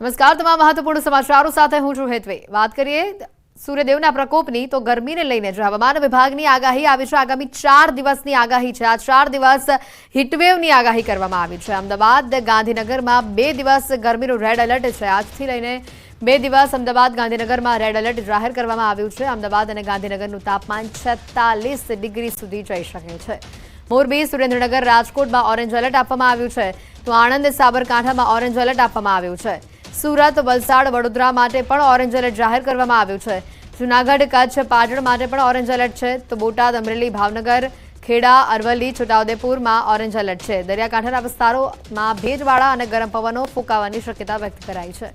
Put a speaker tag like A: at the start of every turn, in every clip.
A: નમસ્કાર, તમામ મહત્વપૂર્ણ સમાચારો સાથે હું છું હેતવે. વાત કરીએ સૂર્યદેવના પ્રકોપની, તો ગરમીને લઈને જો હવામાન વિભાગની આગાહી આવી છે. આગામી ચાર દિવસની આગાહી છે. આ ચાર દિવસ હીટવેવની આગાહી કરવામાં આવી છે. અમદાવાદ, ગાંધીનગરમાં બે દિવસ ગરમીનું રેડ એલર્ટ છે. આજથી લઈને બે દિવસ અમદાવાદ, ગાંધીનગરમાં રેડ એલર્ટ જાહેર કરવામાં આવ્યું છે. અમદાવાદ અને ગાંધીનગરનું તાપમાન છેતાલીસ ડિગ્રી સુધી જઈ શકે છે. મોરબી, સુરેન્દ્રનગર, રાજકોટમાં ઓરેન્જ એલર્ટ આપવામાં આવ્યું છે. તો આણંદ, સાબરકાંઠામાં ઓરેન્જ એલર્ટ આપવામાં આવ્યું છે. સુરત, વલસાડ, વડોદરા માટે પણ ઓરેન્જ એલર્ટ જાહેર કરવામાં આવ્યું છે. જૂનાગઢ, કચ્છ, પાટણ માટે પણ ઓરેન્જ એલર્ટ છે. તો બોટાદ, અમરેલી, ભાવનગર, ખેડા, અરવલ્લી, છોટાઉદેપુરમાં ઓરેન્જ એલર્ટ છે. દરિયાકાંઠાના વિસ્તારોમાં ભેજવાળા અને ગરમ પવનો ફૂંકાવાની શક્યતા વ્યક્ત કરાઈ છે.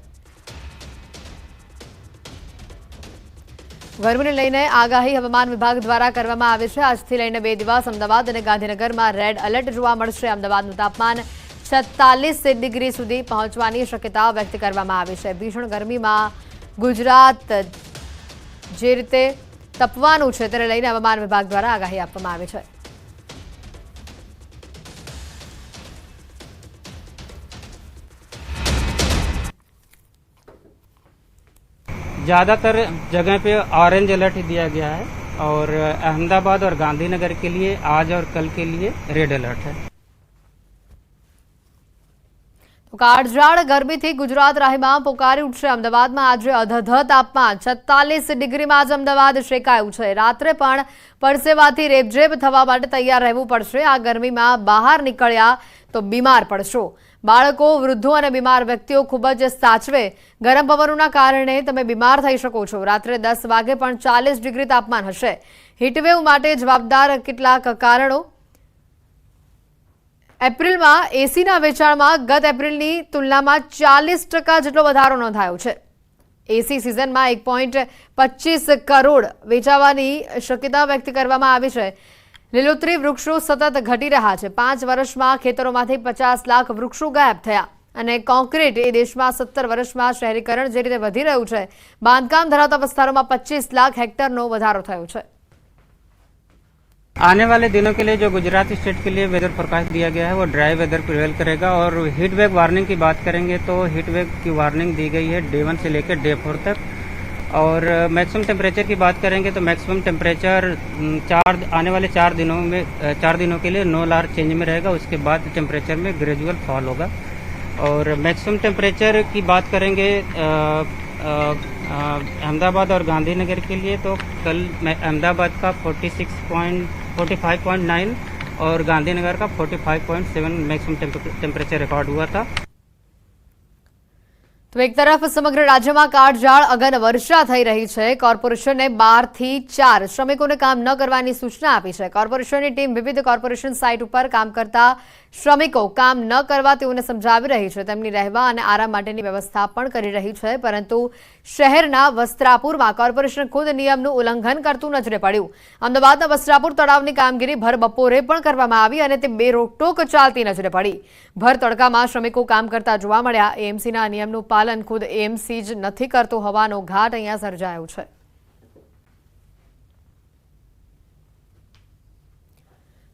A: ગરમીને લઈને આગાહી હવામાન વિભાગ દ્વારા કરવામાં આવે છે. આજથી લઈને બે દિવસ અમદાવાદ અને ગાંધીનગરમાં રેડ એલર્ટ જોવા મળશે. અમદાવાદનું તાપમાન છેતાલીસ ડિગ્રી સુધી પહોંચવાની શક્યતા વ્યક્ત કરવામાં આવી છે ભીષણ ગરમીમાં ગુજરાત જે રીતે તપવાનું છે તેને લઈને હવામાન વિભાગ દ્વારા આગાહી આપવામાં આવી છે
B: ज़्यादातर जगह पे ऑरेंज अलर्ट दिया गया है और अहमदाबाद और गांधीनगर के लिए आज और कल के लिए रेड अलर्ट है
A: કાળઝાળ ગરમીથી ગુજરાત રાહીમાં પોકારી ઉઠશે અમદાવાદમાં આજે અધધ તાપમાન છત્તાલીસ ડિગ્રીમાં જ અમદાવાદ શેકાયું છે. રાત્રે પણ પરસેવાથી રેબઝેબ થવા માટે તૈયાર રહેવું પડશે. આ ગરમીમાં બહાર નીકળ્યા તો બીમાર પડશો. બાળકો, વૃદ્ધો અને બીમાર વ્યક્તિઓ ખૂબ જ સાચવે. ગરમ પવનોના કારણે તમે બીમાર થઈ શકો છો. રાત્રે દસ વાગે પણ ચાલીસ ડિગ્રી તાપમાન હશે. હીટવેવ માટે જવાબદાર કેટલાક કારણો? એપ્રિલમાં એસીના વેચાણમાં ગત એપ્રિલની તુલનામાં ચાલીસ ટકા જેટલો વધારો નોંધાયો છે. એસી સિઝનમાં એક પોઈન્ટ પચીસ કરોડ વેચાવાની શક્યતા વ્યક્ત કરવામાં આવી છે. લીલોતરી વૃક્ષો સતત ઘટી રહ્યા છે. પાંચ વર્ષમાં ખેતરોમાંથી પચાસ લાખ વૃક્ષો ગાયબ થયા અને કોન્ક્રીટ એ દેશમાં સત્તર વર્ષમાં શહેરીકરણ જે રીતે વધી રહ્યું છે, બાંધકામ ધરાવતા વિસ્તારોમાં પચીસ લાખ હેક્ટરનો વધારો થયો છે.
B: आने वाले दिनों के लिए जो गुजरात स्टेट के लिए वेदर फोरकास्ट दिया गया है, वो ड्राई वेदर प्रिवेल करेगा और हीट वेव वार्निंग की बात करेंगे तो हीट वेव की वार्निंग दी गई है डे वन से लेकर डे फोर तक। और मैक्सिमम टेम्परेचर की बात करेंगे तो मैक्सिमम टेम्परेचर चार, आने वाले चार दिनों में चार दिनों के लिए नो लार चेंज में रहेगा, उसके बाद टेम्परेचर में ग्रेजुअल फॉल होगा। और मैक्सिमम टेम्परेचर की बात करेंगे अहमदाबाद और गांधीनगर के लिए तो कल अहमदाबाद का 46 पॉइंट 45.9 और गांधीनगर का 45.7 मैक्सिमम टेम्परेचर रिकॉर्ड हुआ था
A: તો એક તરફ સમગ્ર રાજ્યમાં કાળઝાળ અગન વર્ષા થઈ રહી છે કોર્પોરેશને બારથી ચાર શ્રમિકોને કામ ન કરવાની સૂચના આપી છે કોર્પોરેશનની ટીમ વિવિધ કોર્પોરેશન સાઇટ ઉપર કામ કરતા શ્રમિકો કામ ન કરવા તેઓને સમજાવી રહી છે તેમની રહેવા અને આરામ માટેની વ્યવસ્થા પણ કરી રહી છે પરંતુ શહેરના વસ્ત્રાપુરમાં કોર્પોરેશન ખુદ નિયમનું ઉલ્લંઘન કરતું નજરે પડ્યું. અમદાવાદના વસ્ત્રાપુર તળાવની કામગીરી ભર બપોરે પણ કરવામાં આવી અને તે બે રોકટોક ચાલતી નજરે પડી. ભર તડકામાં શ્રમિકો કામ કરતા જોવા મળ્યા. એએમસીના નિયમનું પાલન ખુદ એએમસી જ નથી કરતું હોવાનો ઘાટ અહીંયા સર્જાયો છે.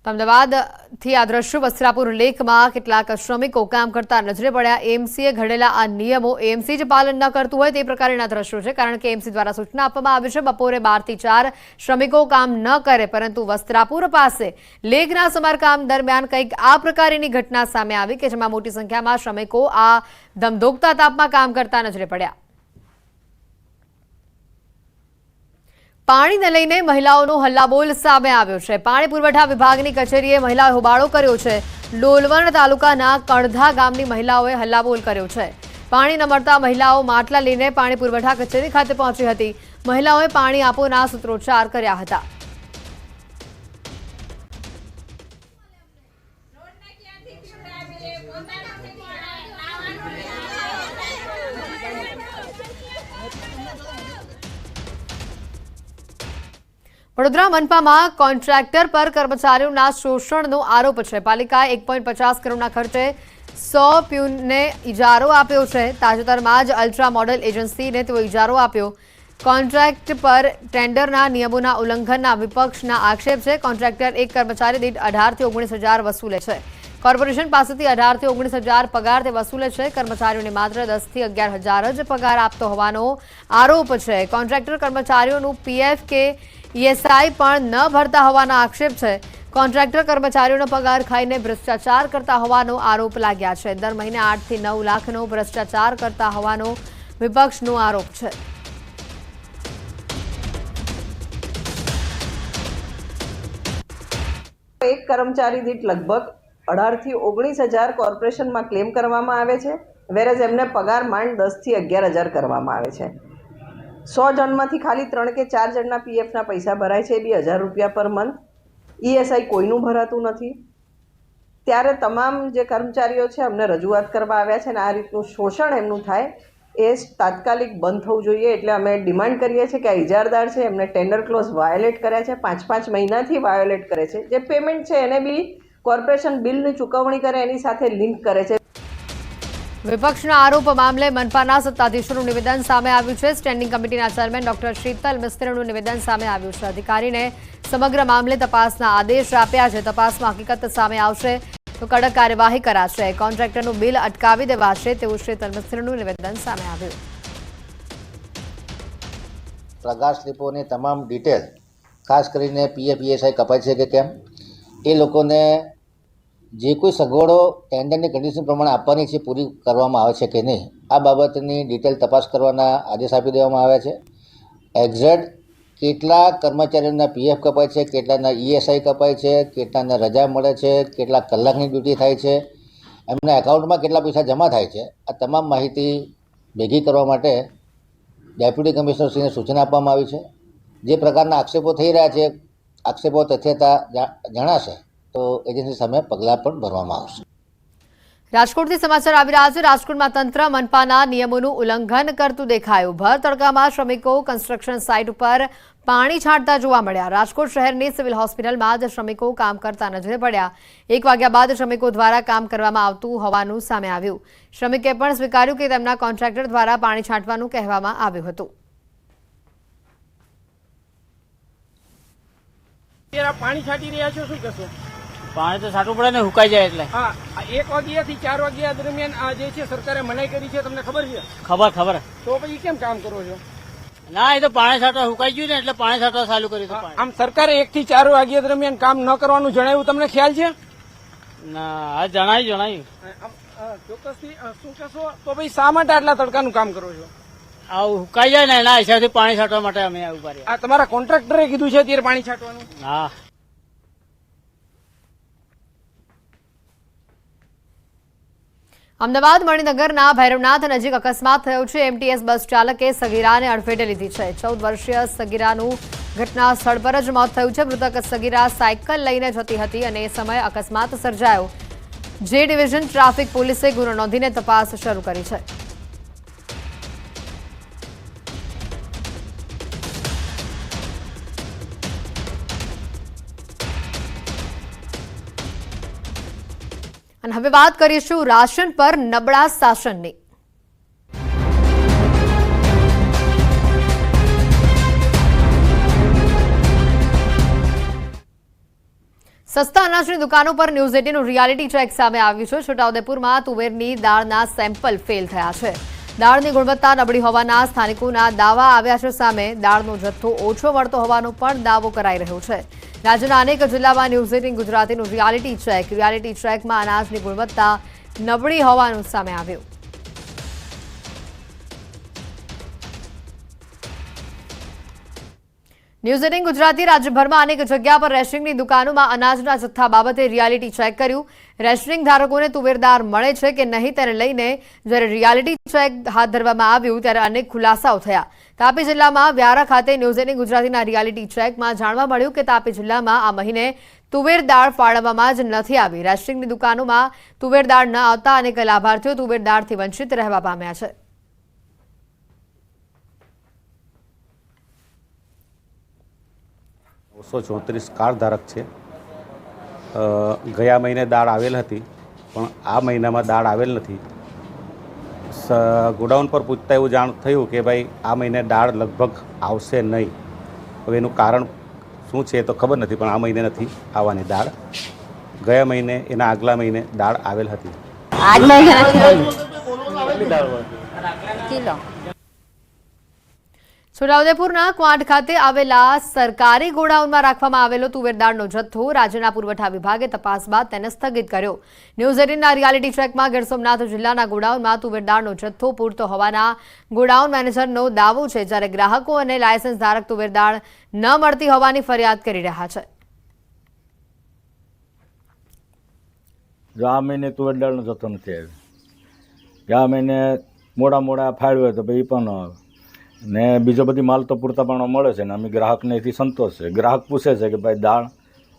A: અમદાવાદથી આ દ્રશ્યો વસ્ત્રાપુર લેકમાં કેટલાક શ્રમિકો કામ કરતા નજરે પડ્યા. એમસીએ ઘડેલા આ નિયમો એમસી જ પાલન ન કરતું હોય તે પ્રકારના દ્રશ્યો છે, કારણ કે એમસી દ્વારા સૂચના આપવામાં આવી છે, બપોરે બારથી ચાર શ્રમિકો કામ ન કરે, પરંતુ વસ્ત્રાપુર પાસે લેકના સમારકામ દરમિયાન કંઈક આ પ્રકારની ઘટના સામે આવી કે જેમાં મોટી સંખ્યામાં શ્રમિકો આ ધમધોકતા તાપમાં કામ કરતા નજરે પડ્યા. પાણીને લઈને મહિલાઓનો હલ્લાબોલ સામે આવ્યો છે. પાણી પુરવઠા વિભાગની કચેરીએ મહિલાઓએ હોબાળો કર્યો છે. ડોલવણ તાલુકાના કણધા ગામની મહિલાઓએ હલ્લાબોલ કર્યો છે. પાણી ન મળતા મહિલાઓ માટલા લઈને પાણી પુરવઠા કચેરી ખાતે પહોંચી હતી. મહિલાઓએ પાણી આપોના સૂત્રોચ્ચાર કર્યા હતા. વડોદરા મનપામાં કોન્ટ્રાક્ટર પર કર્મચારીઓના શોષણનો આરોપ છે. પાલિકાએ એક પોઈન્ટ પચાસ કરોડના ખર્ચે સો પ્યુનને ઇજારો આપ્યો છે. તાજેતરમાં જ અલ્ટ્રા મોડલ એજન્સીને તેઓ ઇજારો આપ્યો. કોન્ટ્રાક્ટ પર ટેન્ડરના નિયમોના ઉલ્લંઘનના વિપક્ષના આક્ષેપ છે. કોન્ટ્રાક્ટર એક કર્મચારી દીઠ અઢારથી ઓગણીસ હજાર વસૂલે છે. કોર્પોરેશન પાસેથી અઢારથી ઓગણીસ હજાર પગાર તે વસૂલે છે. કર્મચારીઓને માત્ર દસથી અગિયાર હજાર જ પગાર આપતો હોવાનો આરોપ છે. કોન્ટ્રાક્ટર કર્મચારીઓનું પીએફ કે ઈએસઆઈ પણ ન ભરતા હોવાના આક્ષેપ છે. કોન્ટ્રાક્ટર કર્મચારીઓનો પગાર ખાઈને ભ્રષ્ટાચાર કરતા હોવાનો આરોપ લાગ્યા છે. દર મહિને આઠથી નવ લાખનો ભ્રષ્ટાચાર કરતા હોવાનો વિપક્ષનો આરોપ છે.
C: એક કર્મચારી દીઠ લગભગ અઢારથી ઓગણીસ હજાર કોર્પોરેશનમાં ક્લેમ કરવામાં આવે છે વેરેજ એમને પગાર માંડ દસથી અગિયાર હજાર કરવામાં આવે છે. સો જણમાંથી ખાલી ત્રણ કે ચાર જણના પીએફના પૈસા ભરાય છે એ બી હજાર રૂપિયા પર મંથ. ઈએસઆઈ કોઈનું ભરાતું નથી. ત્યારે તમામ જે કર્મચારીઓ છે અમને રજૂઆત કરવા આવ્યા છે અને આ રીતનું શોષણ એમનું થાય એ તાત્કાલિક બંધ થવું જોઈએ એટલે અમે ડિમાન્ડ કરીએ છીએ કે આ ઇજારદાર છે, એમને ટેન્ડર ક્લોઝ વાયોલેટ કર્યા છે, પાંચ પાંચ મહિનાથી વાયોલેટ કરે છે. જે પેમેન્ટ છે એને બી કોર્પોરેશન બિલની ચૂકવણી કરે, એની સાથે લિંક કરે છે.
A: વિપક્ષના આરોપ મામલે મનપાના સત્તાધીશોનું નિવેદન સામે આવ્યું છે. સ્ટેન્ડિંગ કમિટીના ચેરમેન ડોક્ટર શીતલ મિસ્ત્રીનું નિવેદન સામે આવ્યું છે. અધિકારીને સમગ્ર મામલે તપાસના આદેશ આપ્યા છે. તપાસમાં હકીકત સામે આવશે તો કડક કાર્યવાહી કરાશે. કોન્ટ્રાક્ટરનું બિલ અટકાવી દેવાશે તેવું શીતલ મિસ્ત્રીનું નિવેદન સામે આવ્યું.
D: પ્રકાશ સ્લીપોની તમામ ડિટેલ, ખાસ કરીને પીએફ ઈએસઆઈ કપાય છે કે કેમ? એ લોકોને જે કોઈ સગવડો ટેન્ડરની કન્ડિશન પ્રમાણે આપવાની છે, પૂરી કરવામાં આવે છે કે નહીં, આ બાબતની ડિટેલ તપાસ કરવાના આદેશ આપી દેવામાં આવ્યા છે. એક્ઝેક્ટ કેટલા કર્મચારીઓના પીએફ કપાય છે, કેટલાના ઈએસઆઈ કપાય છે, કેટલાને રજા મળે છે, કેટલા કલાકની ડ્યુટી થાય છે, એમના એકાઉન્ટમાં કેટલા પૈસા જમા થાય છે, આ તમામ માહિતી ભેગી કરવા માટે ડેપ્યુટી કમિશનરશ્રીને સૂચના આપવામાં આવી છે. જે પ્રકારના આક્ષેપો થઈ રહ્યા છે, આક્ષેપો તથ્યતા જણાશે. તો એજન્સી સામે પગલાં પણ ભરવામાં આવશે.
A: રાજકોટથી સમાચાર આવી રહ્યા છે. રાજકોટમાં તંત્ર મનપાના નિયમોનું ઉલ્લંઘન કરતું દેખાયું. ભર તડકામાં શ્રમિકો કન્સ્ટ્રક્શન સાઇટ ઉપર પાણી છાંટતા જોવા મળ્યા. રાજકોટ શહેરની સિવિલ હોસ્પિટલમાં જ શ્રમિકો કામ કરતા નજરે પડ્યા. એક વાગ્યા બાદ શ્રમિકો દ્વારા કામ કરવામાં આવતું હોવાનું સામે આવ્યું. શ્રમિકે પણ સ્વીકાર્યું કે તેમના કોન્ટ્રાક્ટર દ્વારા પાણી છાંટવાનું કહેવામાં આવ્યું હતું.
E: પાણી છાંટી રહ્યા છો શું કહેશો?
F: પાણી તો છાંટવું પડે ને હુકાઈ જાય એટલે.
E: હા એક એક વાગ્યાથી ચાર વાગ્યા દરમિયાન આ જે છે સરકારે મનાઈ કરી છે તમને ખબર છે?
F: ખબર ખબર.
E: તો પછી કેમ કામ કરો છો?
F: ના એ તો પાણી સાટવા હુકાઈ ગયું ને એટલે પાણી સાટવા ચાલુ કર્યું
E: આમ સરકારે એક થી ચાર વાગ્યા દરમિયાન કામ ન કરવાનું જણાવ્યું તમને ખ્યાલ છે?
F: ના હા
E: જણાયું અ, ચોક્કસથી શું કહેશો? તો પછી શા માટે આટલા તડકાનું કામ કરો છો?
F: આવું હુકાઈ જાય ને એના હિસાબથી પાણી છાંટવા માટે અમે આવું કરીએ
E: આ તમારા કોન્ટ્રાક્ટરે કીધું છે અત્યારે પાણી છાંટવાનું?
F: હા.
A: અમદાવાદ મણિનગરના ભૈરવનાથ નજીક અકસ્માત થયો છે. એમટીએસ બસ ચાલકે સગીરાને અડફેટે લીધી છે. ચૌદ વર્ષીય સગીરાનું ઘટના સ્થળ પર જ મોત થયું છે. મૃતક સગીરા સાયકલ લઈને જતી હતી અને એ સમયે અકસ્માત સર્જાયો. જે ડિવિઝન ટ્રાફિક પોલીસે ગુનો નોંધીને તપાસ શરૂ કરી છે. અને હવે વાત કરીશું રાશન પર નબળા શાસનની. સસ્તા અનાજની દુકાનો પર ન્યૂઝ એટીનું રિયાલિટી ચેક સામે આવ્યું છે. છોટાઉદેપુરમાં તુવેરની દાળના સેમ્પલ ફેલ થયા છે. દાળની ગુણવત્તા નબળી હોવાના સ્થાનિકોના દાવા આવ્યા છે સામે દાળનો જથ્થો ઓછો મળતો હોવાનો પણ દાવો કરાઈ રહ્યો છે. રાજ્યના અનેક જિલ્લામાં ન્યૂઝ એટીન ગુજરાતીનું રિયાલિટી ચેક રિયાલિટી ચેકમાં અનાજની ગુણવત્તા નબળી હોવાનું સામે આવ્યું. ન્યૂઝ એટીન ગુજરાતી રાજ્યભરમાં અનેક જગ્યા પર રેશનિંગની દુકાનોમાં અનાજના જથ્થા બાબતે રિયાલિટી ચેક કર્યું. રેશનિંગ ધારકોને તુવેરદાર મળે છે કે નહીં તેને લઈને જ્યારે રિયાલિટી ચેક હાથ ધરવામાં આવ્યું ત્યારે અનેક ખુલાસાઓ થયા. તાપી જિલ્લામાં વ્યારા ખાતે ન્યૂઝ એટીન ગુજરાતીના રિયાલિટી ચેકમાં જાણવા મળ્યું કે તાપી જિલ્લામાં આ મહિને તુવેર દાળ ફાળવવામાં જ નથી આવી. રેશનિંગની દુકાનોમાં તુવેર દાળ ન આવતા અનેક લાભાર્થીઓ તુવેર દાળથી વંચિત રહેવા પામ્યા છે.
G: નવસો ચોત્રીસ કાર્ડ ધારક છે. ગયા મહિને દાળ આવેલ હતી પણ આ મહિનામાં દાળ આવેલ નથી. સ ગોડાઉન પર પૂછતા એવું જાણ થયું કે ભાઈ આ મહિને દાળ લગભગ આવશે નહીં. હવે એનું કારણ શું છે એ તો ખબર નથી પણ આ મહિને નથી આવવાની દાળ.
H: ગયા મહિને એના આગલા મહિને દાળ આવેલ હતી.
I: આજ કિલો.
A: છોટાઉદેપુરના ક્વાંટ ખાતે આવેલા સરકારી ગોડાઉનમાં રાખવામાં આવેલો તુવેરદાળનો જથ્થો રાજ્યના પુરવઠા વિભાગે તપાસ બાદ તેને સ્થગિત કર્યો. ન્યૂઝ એટીનના રિયાલિટી ચેકમાં ગીર સોમનાથ જિલ્લાના ગોડાઉનમાં તુવેરદાળનો જથ્થો પૂરતો હોવાના ગોડાઉન મેનેજરનો દાવો છે, જ્યારે ગ્રાહકો અને લાયસન્સ ધારક તુવેરદાળ ન મળતી હોવાની ફરિયાદ કરી રહ્યા છે.
J: મોડા મોડા ફાળવ્યો તો પણ ને બીજો બધી માલ તો પૂરતા પ્રમાણમાં મળે છે ને. અમે ગ્રાહકને એથી સંતોષ છે. ગ્રાહક પૂછે છે કે ભાઈ દાળ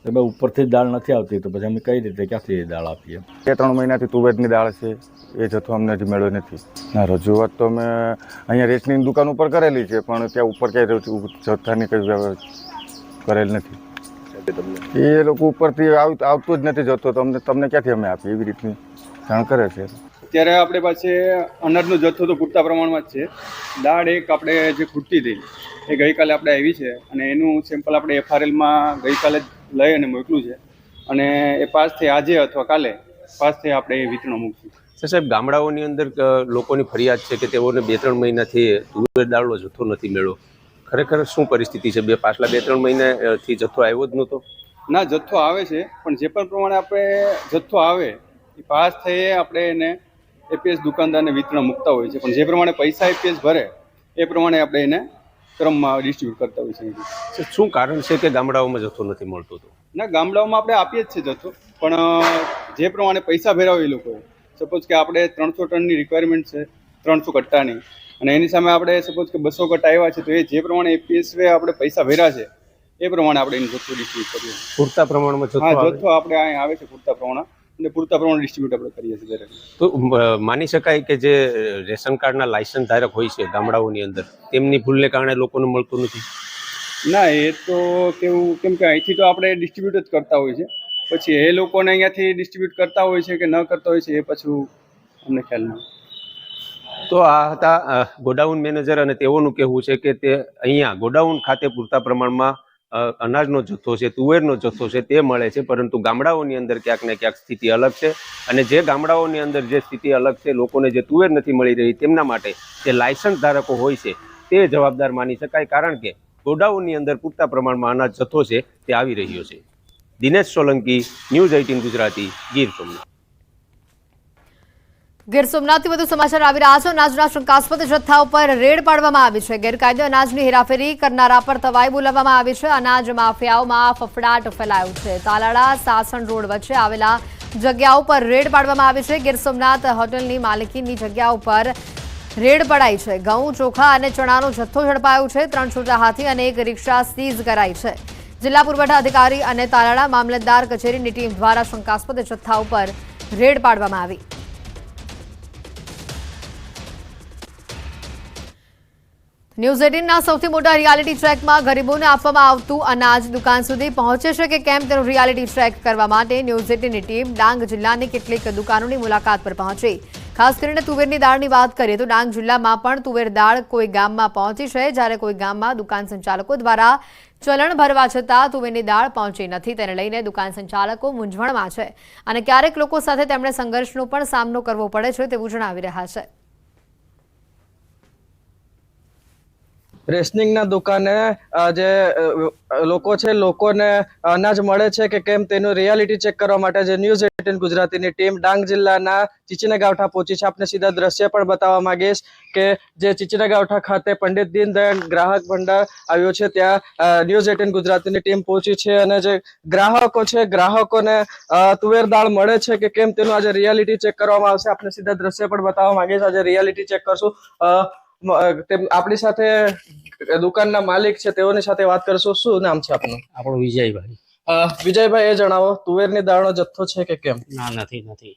J: કે ભાઈ ઉપરથી જ દાળ નથી આવતી તો પછી અમે કઈ રીતે ક્યાંથી દાળ આપીએ?
K: બે ત્રણ મહિનાથી તુવેરની દાળ છે એ જથ્થો અમને હજી મળ્યો નથી. ના રજૂઆત તો અમે અહીંયા રેશની દુકાન ઉપર કરેલી છે પણ ત્યાં ઉપર ક્યાંય જથ્થાની કઈ કરેલ નથી. એ લોકો ઉપરથી આવ- આવતું જ નથી જતો તો અમને તમને ક્યાંથી અમે આપીએ એવી રીતની? જાણ કરે છે.
L: અત્યારે આપણે પાસે અનાજનો જથ્થો તો પૂરતા પ્રમાણમાં જ છે. દાળ એક આપણે જે ખૂટતી હતી એ ગઈકાલે આપણે આવી છે અને એનું સેમ્પલ આપણે એફઆરએલમાં ગઈકાલે જ લઈ અને મોકલું છે. અને એ પાસ થઈ આજે અથવા કાલે પાસ થઈ આપણે એ વિતરણ મૂકશું.
M: તો સાહેબ ગામડાઓની અંદર લોકોની ફરિયાદ છે કે તેઓને બે ત્રણ મહિનાથી તુવેર દાળનો જથ્થો નથી મેળ્યો. ખરેખર શું પરિસ્થિતિ છે? બે પાછલા બે ત્રણ મહિનાથી જથ્થો આવ્યો જ નહોતો?
L: ના જથ્થો આવે છે પણ જે પણ પ્રમાણે આપણે જથ્થો આવે એ પાસ થઈએ આપણે એને એપીએસ દુકાનદારને વિતરણ મૂકતા હોય છે પણ જે પ્રમાણે પૈસા એપીએસ ભરે એ પ્રમાણે આપણે એને ક્રમમાં ડિસ્ટ્રીબ્યુટ કરતા હોય છે
M: શું કારણ છે કે ગામડાઓમાં જથ્થો નથી મળતો તો?
L: ના ગામડાઓમાં આપણે આપીએ જ છે જથ્થો. પણ જે પ્રમાણે પૈસા ભેરાવે એ લોકોએ. સપોઝ કે આપણે ત્રણસો ટનની રિક્વાયરમેન્ટ છે ત્રણસો કટ્ટાની. અને એની સામે આપણે સપોઝ કે બસો કટ્ટા આવ્યા છે તો એ જે પ્રમાણે એપીએસ આપણે પૈસા ભર્યા છે એ પ્રમાણે આપણે એનું જથ્થો ડિસ્ટ્રીબ્યુટ કરીએ
M: પૂરતા પ્રમાણમાં જથ્થો
L: હા જથ્થો આપણે અહીં આવે છે પૂરતા પ્રમાણે અને પૂરતા પ્રમાણે ડિસ્ટ્રીબ્યુટ આપણે કરીએ છીએ
M: તો માની શકાય કે જે રેશન કાર્ડના લાયસન્સ ધારક હોય છે ગામડાઓની અંદર તેમની ભૂલને કારણે લોકોને મળતું નથી?
L: ના એ તો કેવું કેમ કે અહીંથી તો આપણે ડિસ્ટ્રીબ્યુટ જ કરતા હોય છે. પછી એ લોકોને અહીંયાથી ડિસ્ટ્રીબ્યુટ કરતા હોય છે કે ન કરતા હોય છે એ પાછું અમને ખ્યાલ ના
M: તો આ હતા ગોડાઉન મેનેજર અને તેઓનું કહેવું છે કે તે અહીંયા ગોડાઉન ખાતે પૂરતા પ્રમાણમાં અનાજનો જથ્થો છે, તુવેરનો જથ્થો છે, તે મળે છે, પરંતુ ગામડાઓની અંદર ક્યાંક ને ક્યાંક સ્થિતિ અલગ છે અને જે ગામડાઓની અંદર જે સ્થિતિ અલગ છે, લોકોને જે તુવેર નથી મળી રહી તેમના માટે જે લાયસન્સ ધારકો હોય છે, તે જવાબદાર માની શકાય કારણ કે ગોડાઉનની અંદર પૂરતા પ્રમાણમાં અનાજ જથ્થો છે, તે આવી રહ્યો છે. Dinesh Solanki, news eighteen Gujarati, Gir Somnath.
A: Gir સોમનાથથી વધુ સમાચાર આવી રહ્યા છે. અનાજના શંકાસ્પદ જથ્થા ઉપર રેડ પાડવામાં આવી છે. ગેરકાયદે અનાજની હેરાફેરી કરનારા પર તવાઈ બોલાવવામાં આવી છે. અનાજ માફિયાઓમાં ફફડાટ ફેલાયો છે. તાલાળા સાસણ રોડ વચ્ચે આવેલા જગ્યા ઉપર રેડ પાડવામાં આવી છે. ગીર સોમનાથ હોટલની માલિકીની જગ્યા ઉપર રેડ પડાઈ છે. ઘઉં, ચોખા અને ચણાનો જથ્થો ઝડપાયો છે. ત્રણ છોટા હાથી અને એક રિક્ષા સીઝ કરાઈ છે. જિલ્લા પુરવઠા અધિકારી અને તાલાળા મામલતદાર કચેરીની ટીમ દ્વારા શંકાસ્પદ જથ્થા ઉપર રેડ પાડવામાં આવી. ન્યૂઝ એટીનના સૌથી મોટા રિયાલિટી ટ્રેકમાં ગરીબોને આપવામાં આવતું અનાજ દુકાન સુધી પહોંચે છે કે કેમ તેનો રિયાલિટી ટ્રેક કરવા માટે ન્યૂઝ એટીનની ટીમ ડાંગ જિલ્લાની કેટલીક દુકાનોની મુલાકાત પર પહોંચી. ખાસ કરીને તુવેરની દાળની વાત કરીએ તો ડાંગ જિલ્લામાં પણ તુવેર દાળ કોઈ ગામમાં પહોંચી છે, જ્યારે કોઈ ગામમાં દુકાન સંચાલકો દ્વારા ચલણ ભરવા છતાં તુવેરની દાળ પહોંચી નથી. તેને લઈને દુકાન સંચાલકો મૂંઝવણમાં છે અને ક્યારેક લોકો સાથે તેમણે સંઘર્ષનો પણ સામનો કરવો પડે છે તેવું જણાવી રહ્યા છે.
N: રેશનિંગના દુકાને જે લોકો છે, લોકોને અનાજ મળે છે કે કેમ તેનું રિયાલિટી ચેક કરવા માટે જે ન્યૂઝ એટીન ગુજરાતીની ટીમ ડાંગ જિલ્લાના ચીચીના ગાંઠા પહોંચી છે. આપણે સીધા દ્રશ્ય પણ બતાવવા માંગીશ કે જે ચીચીના ગાંઠા ખાતે પંડિત દીનદયાળ ગ્રાહક ભંડાર આવ્યો છે, ત્યાં ન્યૂઝ એટીન ગુજરાતીની ટીમ પહોંચી છે અને જે ગ્રાહકો છે, ગ્રાહકોને તુવેર દાળ મળે છે કે કેમ તેનું આજે રિયાલિટી ચેક કરવામાં આવશે. આપણે સીધા દ્રશ્ય પણ બતાવવા માંગીશ. આજે રિયાલિટી ચેક કરશું. આપણી સાથે દુકાનના માલિક છે તેઓની સાથે વાત કરશું. શું નામ છે આપનું?
O: આપણો વિજયભાઈ.
N: વિજયભાઈ એ જણાવો. તુવેરની દાળનો જથ્થો છે કે કેમ?
O: ના નથી નથી.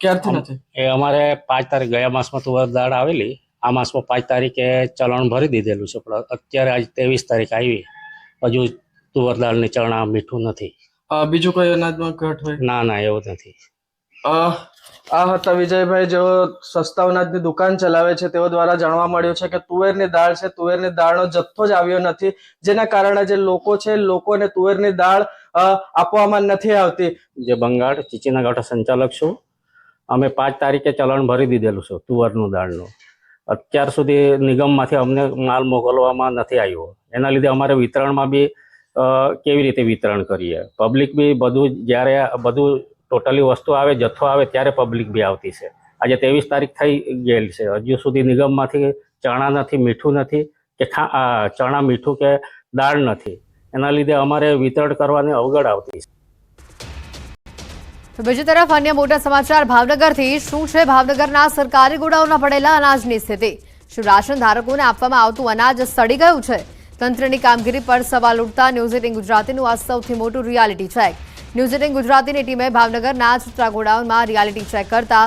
N: ક્યારથી નથી?
O: એ અમારે પાંચ તારીખ ગયા માસમાં તુવર દાળ આવેલી. આ માસમાં પાંચ તારીખે ચલણ ભરી દીધેલું છે પણ અત્યારે આજ ત્રેવીસ તારીખ આવી. હજુ તુવર દાળની ચલણ મીઠું નથી.
N: બીજું કોઈ અનાજમાં ઘટ હોય?
O: ના ના એવું નથી.
N: આ હતા વિજયભાઈ, જેઓ સસ્તા અનાજની દુકાન ચલાવે છે, તેઓ દ્વારા જાણવા મળ્યું છે કે તુવેરની દાળ છે. તુવેરની દાળનો જથ્થો જ આવ્યો નથી, જેના કારણે જે લોકો છે, લોકોને તુવેરની દાળ આપવામાં નથી આવતી.
O: જે બંગાળ ચીચીના ગાંઠા સંચાલક છું. અમે પાંચ તારીખે ચલણ ભરી દીધેલું છે, તુવરનું દાળનું. અત્યાર સુધી નિગમમાંથી અમને માલ મોકલવામાં નથી આવ્યો. એના લીધે અમારે વિતરણમાં બી કેવી રીતે વિતરણ કરીએ? પબ્લિક બી બધું જ્યારે બધું ટોટલી વસ્તુ આવે, જથ્થો આવે ત્યારે પબ્લિક બી આવતી છે. આજે ત્રેવીસ તારીખ થઈ ગયેલી છે. હજુ સુધી નિગમમાંથી ચણા નથી, મીઠું નથી કે ચણા, મીઠું કે દાળ નથી. એના લીધે અમારે વિતરણ કરવાની અવગડ આવતી છે.
A: બીજી તરફ અન્ય મોટા સમાચાર. ભાવનગરથી શું છે? ભાવનગરના સરકારી ગોડાઉનમાં પડેલા અનાજની સ્થિતિ. શું રાશન ધારકોને આપવામાં આવતું અનાજ સડી ગયું છે? તંત્રની કામગીરી પર સવાલ ઉઠતા ન્યૂઝ એટીન ગુજરાતીનું આ સૌથી મોટું રિયાલિટી ચેક ન્યૂઝ ગુજરાતીની ટીમે ભાવનગરના ચિત્રા ગોડાઉનમાં રિયાલિટી ચેક કરતા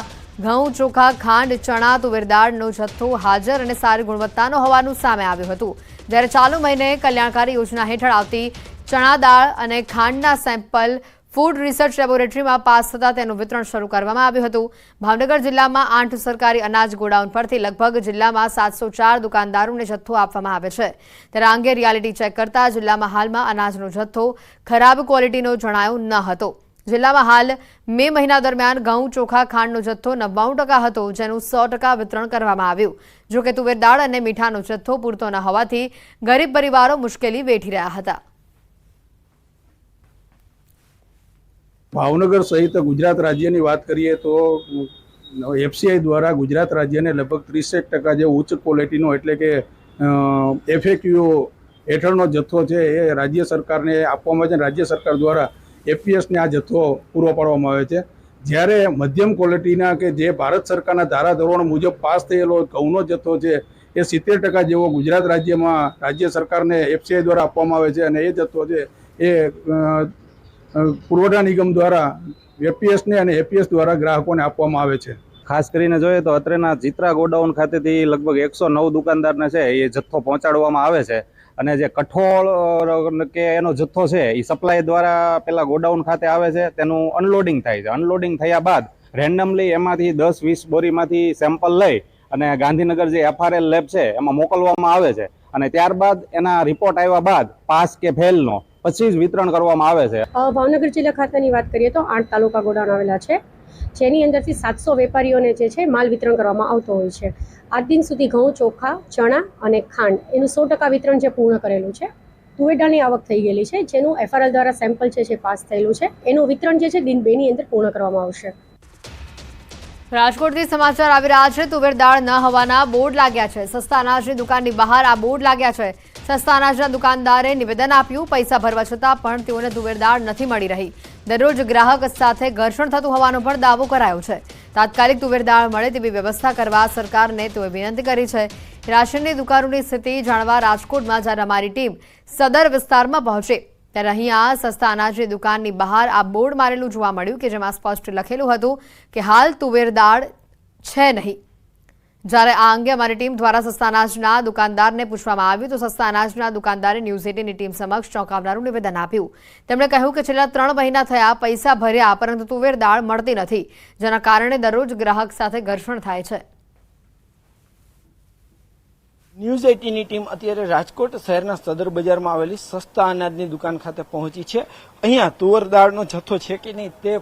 A: ઘઉં, ચોખા, ખાંડ, ચણા, તુવેર દાળનો જથ્થો હાજર અને સારી ગુણવત્તાનો હોવાનું સામે આવ્યું હતું. જ્યારે ચાલુ મહિને કલ્યાણકારી યોજના હેઠળ આવતી ચણા દાળ અને ખાંડના સેમ્પલ ફૂડ રિસર્ચ લેબોરેટરીમાં પાસ થતાં તેનું વિતરણ શરૂ કરવામાં આવ્યું હતું. ભાવનગર જિલ્લામાં આઠ સરકારી અનાજ ગોડાઉન પરથી લગભગ જિલ્લામાં સાતસો ચાર દુકાનદારોને જથ્થો આપવામાં આવે છે. ત્યારે અંગે રિયાલિટી ચેક કરતા જિલ્લામાં હાલમાં અનાજનો જથ્થો ખરાબ ક્વોલિટીનો જણાયો ન હતો. જિલ્લામાં હાલ મે મહિના દરમિયાન ઘઉં, ચોખા, ખાંડનો જથ્થો નવ્વાણું ટકા હતો, જેનું સો ટકા વિતરણ કરવામાં આવ્યું. જોકે તુવેર દાળ અને મીઠાનો જથ્થો પૂરતો ન હોવાથી ગરીબ પરિવારો મુશ્કેલી વેઠી રહ્યા હતા.
I: ભાવનગર સહિત ગુજરાત રાજ્યની વાત કરીએ તો એફસીઆઈ દ્વારા ગુજરાત રાજ્યને લગભગ ત્રીસેક ટકા જે ઉચ્ચ ક્વોલિટીનો એટલે કે એફએક્યુ હેઠળનો જથ્થો છે એ રાજ્ય સરકારને આપવામાં આવે છે. રાજ્ય સરકાર દ્વારા એફપીએસને આ જથ્થો પૂરો પાડવામાં આવે છે. જ્યારે મધ્યમ ક્વોલિટીના કે જે ભારત સરકારના ધારાધોરણ મુજબ પાસ થયેલો ઘઉંનો જથ્થો છે એ સિત્તેર ટકા જેવો ગુજરાત રાજ્યમાં રાજ્ય સરકારને એફસીઆઈ દ્વારા આપવામાં આવે છે અને એ જથ્થો છે એ પુરવઠા નિગમ દ્વારા એપીએસને અને એપીએસ દ્વારા ગ્રાહકોને આપવામાં આવે છે.
H: ખાસ કરીને જોઈએ તો અત્રેના ચિત્રા ગોડાઉન ખાતેથી લગભગ એકસો નવ દુકાનદારને છે, એ જથ્થો પહોંચાડવામાં આવે છે. અને જે કઠોળ કે એનો જથ્થો છે એ સપ્લાય દ્વારા પેલા ગોડાઉન ખાતે આવે છે, તેનું અનલોડિંગ થાય છે. અનલોડિંગ થયા બાદ રેન્ડમલી એમાંથી દસ, વીસ બોરીમાંથી સેમ્પલ લઈ અને ગાંધીનગર જે એફઆરએલ લેબ છે, એમાં મોકલવામાં આવે છે. અને ત્યારબાદ એના રિપોર્ટ આવ્યા બાદ પાસ કે ફેલનો પછી જ વિતરણ કરવામાં આવે છે.
P: અ, ભાવનગર જિલ્લા ખાતાની વાત કરીએ તો આઠ તાલુકા ગોડાઉન આવેલા છે. જેની અંદરથી સાતસો વેપારીઓને જે છે માલ વિતરણ કરવામાં આવતો હોય છે. આજ દિન સુધી ઘઉં ચોખા ચણા અને ખાંડ એનું સો ટકા વિતરણ જે પૂર્ણ કરેલું છે તુવેડાની આવક થઈ ગયેલી છે. જેનું એફઆરએલ દ્વારા સેમ્પલ છે જે પાસ થયેલું છે. એનું વિતરણ જે છે દિન બેની અંદર પૂર્ણ કરવામાં આવશે.
A: રાજકોટથી સમાચાર આવી રહ્યા છે. તુવેર દાળ ન હોવાના બોર્ડ લાગ્યા છે. સસ્તા અનાજની દુકાનની બહાર આ બોર્ડ લાગ્યા છે. સસ્તા અનાજના દુકાનદારે નિવેદન આપ્યું. પૈસા ભરવા છતાં પણ તેઓને તુવેરદાળ નથી મળી રહી. દરરોજ ગ્રાહક સાથે ઘર્ષણ થતું હોવાનો પણ દાવો કરાયો છે. તાત્કાલિક તુવેરદાળ મળે તેવી વ્યવસ્થા કરવા સરકારને તેઓએ વિનંતી કરી છે. રાશનની દુકાનોની સ્થિતિ જાણવા રાજકોટમાં જ્યારે અમારી ટીમ સદર વિસ્તારમાં પહોંચી, ત્યારે અહીંયા સસ્તા અનાજની દુકાનની બહાર આ બોર્ડ મારેલું જોવા મળ્યું કે જેમાં સ્પષ્ટ લખેલું હતું કે હાલ તુવેરદાળ છે નહીં. જ્યારે આ અંગે અમારી ટીમ દ્વારા સસ્તા અનાજના દુકાનદારને પૂછવામાં આવ્યું, તો સસ્તા અનાજના દુકાનદારે ન્યૂઝ એટીની ટીમ સમક્ષ ચોંકાવનારું નિવેદન આપ્યું. તેમણે કહ્યું કે છેલ્લા ત્રણ મહિના થયા પૈસા ભર્યા, પરંતુ તુવેર દાળ મળતી નથી, જેના કારણે દરરોજ ગ્રાહક સાથે ઘર્ષણ થાય છે.
E: ન્યૂઝ એટીની ટીમ અત્યારે રાજકોટ શહેરના સદર બજારમાં આવેલી સસ્તા અનાજની દુકાન ખાતે પહોંચી છે. અહીંયા તુવર દાળનો જથ્થો છે કે નહીં તે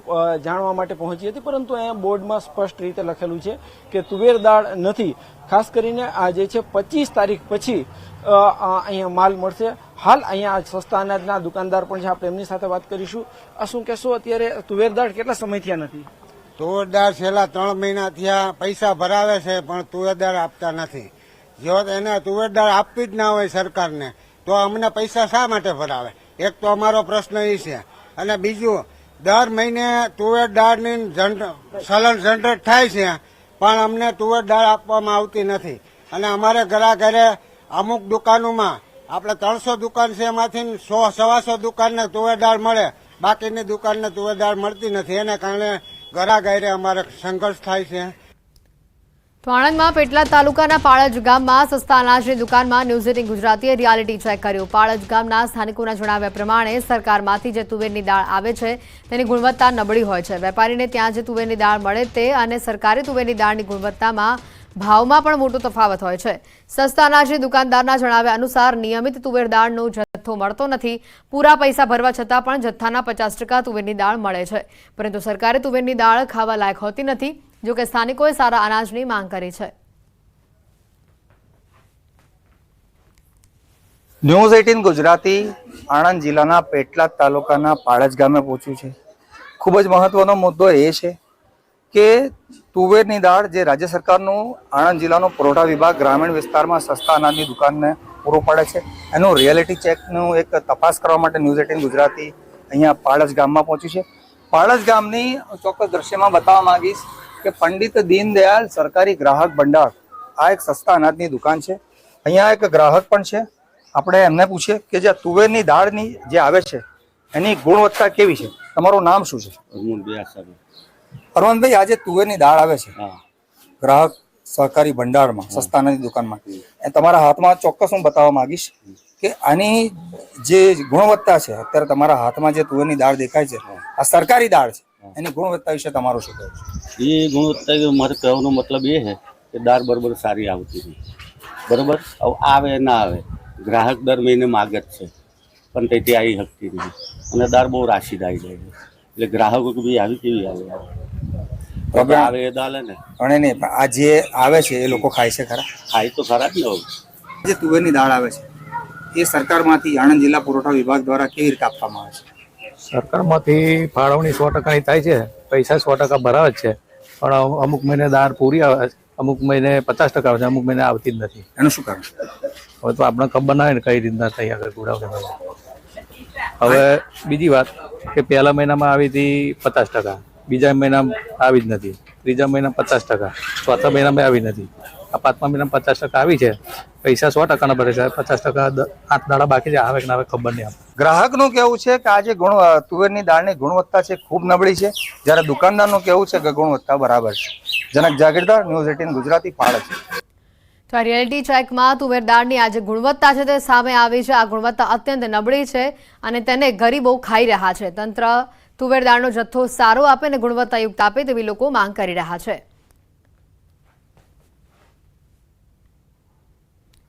E: જાણવા માટે પહોંચી હતી, પરંતુ અહીંયા બોર્ડમાં સ્પષ્ટ રીતે લખેલું છે કે તુવેર દાળ નથી. ખાસ કરીને આ જે છે, પચીસ તારીખ પછી અહીંયા માલ મળશે. હાલ અહીંયા સસ્તા અનાજના દુકાનદાર પણ છે. આપણે એમની સાથે વાત કરીશું. આ શું કહેશો? અત્યારે તુવેર દાળ કેટલા સમય થયા નથી?
Q: તુવેરદાર છેલ્લા ત્રણ મહિના થયા. પૈસા ભરાવે છે, પણ તુવેરદાર આપતા નથી. જો એને તુવેરદાર આપવી જ ના હોય સરકારને, તો અમને પૈસા શા માટે ભરાવે એક તો અમારો પ્રશ્ન એ છે. અને બીજું, દર મહિને તુવેરદારની સલન જનરેટ થાય છે, પણ અમને તુવેરદાર આપવામાં આવતી નથી. અને અમારે ઘરા ઘરે અમુક દુકાનોમાં, આપણે ત્રણસો દુકાન છે એમાંથી સો, સવાસો દુકાનને તુવેરદાળ મળે. બાકીની દુકાનને તુવેરદાળ મળતી નથી. એને કારણે ઘરા ઘરે અમારે સંઘર્ષ થાય છે.
A: તો આણંદમાં પેટલાદ તાલુકાના પાળજ ગામમાં સસ્તા અનાજની દુકાનમાં ન્યૂઝ એટીન ગુજરાતીએ રિયાલિટી ચેક કર્યું. પાળજ ગામના સ્થાનિકોના જણાવ્યા પ્રમાણે સરકારમાંથી જે તુવેરની દાળ આવે છે, તેની ગુણવત્તા નબળી હોય છે. વેપારીને ત્યાં જે તુવેરની દાળ મળે તે અને સરકારી તુવેરની દાળની ગુણવત્તામાં ભાવમાં પણ મોટો તફાવત હોય છે. સસ્તા અનાજની દુકાનદારના જણાવ્યા અનુસાર, નિયમિત તુવેર દાળનો જથ્થો મળતો નથી. પૂરા પૈસા ભરવા છતાં પણ જથ્થાના પચાસ ટકા તુવેરની દાળ મળે છે. પરંતુ સરકારે તુવેરની દાળ ખાવા લાયક હોતી નથી જોકે સ્થાનિકોએ સારા અનાજની માંગ કરી છે.
R: ન્યૂઝ એટીન ગુજરાતી, આણંદ જિલ્લાના પેટલાદ તાલુકાના પાળજ ગામે પહોંચ્યું છે. ખૂબ જ મહત્વનો મુદ્દો એ છે કે તુવેરની દાળ જે રાજ્ય સરકારનું આણંદ જિલ્લાનો પુરવઠા વિભાગ ગ્રામીણ વિસ્તારમાં સસ્તા અનાજની દુકાનને પૂરું પાડે છે. એનું રિયાલિટી ચેકનું એક તપાસ કરવા માટે ન્યૂઝ એટીન ગુજરાતી અહીંયા પાળજ ગામમાં પહોંચ્યું છે. પાળજ ગામની ચોક્કસ દ્રશ્યમાં બતાવવા માંગીશ કે પંડિત દીનદયાલ સરકારી ગ્રાહક ભંડાર આ એક સસ્તા અનાજની દુકાન છે. અહીંયા એક ગ્રાહક પણ છે. આપણે એમને પૂછીએ કે જે તુવેરની દાળની જે આવે છે, એની ગુણવત્તા કેવી છે? તમારું નામ શું છે? અરવંતભાઈ આજે તુવેરની દાળ આવે છે. ગ્રાહક સહકારી ભંડારમાં સસ્તાની દુકાનમાં. એ તમારા હાથમાં ચોક્કસ હું બતાવવા માંગીશ કે આની જે ગુણવત્તા છે અત્યારે તમારા હાથમાં જે તુવેરની દાળ દેખાય છે આ સરકારી દાળ છે. એની ગુણવત્તા વિશે તમારું શું કહેવું છે?
S: એ ગુણવત્તા મારે કહેવાનો મતલબ એ છે કે દાળ બરોબર સારી આવતી નહીં બરોબર? આવે ના આવે ગ્રાહક દર મહિને માગે છે. પણ તેથી આવી શકતી નહીં અને દાળ બહુ રાશિદ આવી જાય છે. એટલે ગ્રાહકો બી આવી કેવી આવે
R: Problem-
S: આવે એ દાળ ને.
R: પણ નહીં પણ આ જે આવે છે એ લોકો ખાય છે ખરા?
S: ખાય તો ખરા જ ને
R: જે તુવેરની દાળ આવે છે એ સરકારમાંથી આણંદ જિલ્લા પુરવઠા વિભાગ દ્વારા કેવી રીતે આપવામાં આવે છે?
T: સરકારમાંથી ફાળવણી સો ટકાની થાય છે પૈસા સો ટકા ભરાવે જ છે પણ અમુક મહિને દાળ પૂરી આવે છે અમુક મહિને પચાસ ટકા આવે છે અમુક મહિને આવતી જ નથી.
R: એનું શું કારણ?
T: હવે તો આપણે ખબર ના હોય ને કઈ રીતના થઈ આગળ ગુડાવણી હવે બીજી વાત કે પહેલા મહિનામાં આવી હતી પચાસ ટકા. બીજા મહિનામાં આવી જ નથી. ત્રીજા મહિનામાં પચાસ ટકા. ચોથા મહિનામાં આવી નથી. આ પાંચમા મહિનામાં પચાસ ટકા આવી છે. પૈસા સો ટકાના ભરે છે. પચાસ ટકા આઠ દાડા બાકી છે. આવે કે ના આવે ખબર નહીં.
R: ગ્રાહકનું કેવું છે કે આજે જે ગુણ તુવેરની દાળની ગુણવત્તા છે ખૂબ નબળી છે. જ્યારે દુકાનદારનું કેવું છે કે ગુણવત્તા બરાબર છે. જનક જાગીરદાર ન્યૂઝ એટીન ગુજરાતી પાડે છે.
A: તો આ રિયાલિટી ચેકમાં તુવેર દાળની આ જે ગુણવત્તા છે તે સામે આવી છે. આ ગુણવત્તા અત્યંત નબળી છે અને તેને ગરીબો ખાઈ રહ્યા છે. તંત્ર તુવેર દાળનો જથ્થો સારો આપે અને ગુણવત્તાયુક્ત આપે તેવી લોકો માંગ કરી રહ્યા છે.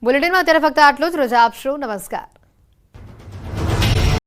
A: બુલેટિનમાં અત્યારે ફક્ત આટલું જ. રજા આપશો. નમસ્કાર.